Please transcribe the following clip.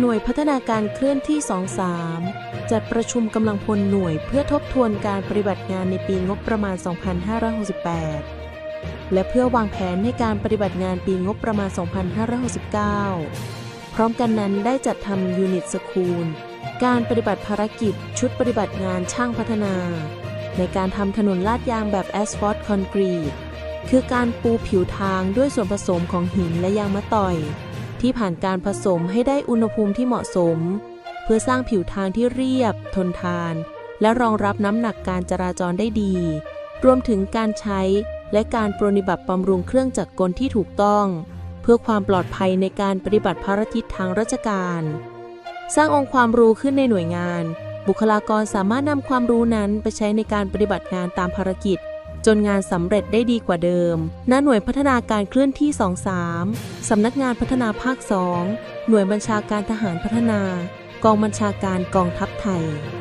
หน่วยพัฒนาการเคลื่อนที่ 23 จัดประชุมกำลังพลหน่วยเพื่อทบทวนการปฏิบัติงานในปีงบประมาณ 2568 และเพื่อวางแผนในการปฏิบัติงานปีงบประมาณ 2569 พร้อมกันนั้นได้จัดทำยูนิตสคูล การปฏิบัติภารกิจชุดปฏิบัติงานช่างพัฒนา ในการทำถนนลาดยางแบบแอสฟอล์ตคอนกรีต คือการปูผิวทางด้วยส่วนผสมของหินและยางมะตอย ที่ผ่านการผสมให้ได้อุณหภูมิที่เหมาะสม เพื่อสร้างผิวทางที่เรียบ ทนทาน และรองรับน้ำหนักการจราจรได้ดี รวมถึงการใช้และการปรนนิบัติบำรุงเครื่องจักรกลที่ถูกต้อง เพื่อความปลอดภัยในการปฏิบัติภารกิจทางราชการ สร้างองค์ความรู้ขึ้นในหน่วยงาน บุคลากรสามารถนำความรู้นั้นไปใช้ในการปฏิบัติงานตามภารกิจ จนงานสำเร็จได้ดีกว่าเดิม ณ หน่วยพัฒนาการเคลื่อนที่ 23 สำนักงานพัฒนาภาค 2 หน่วยบัญชาการทหารพัฒนา กองบัญชาการกองทัพไทย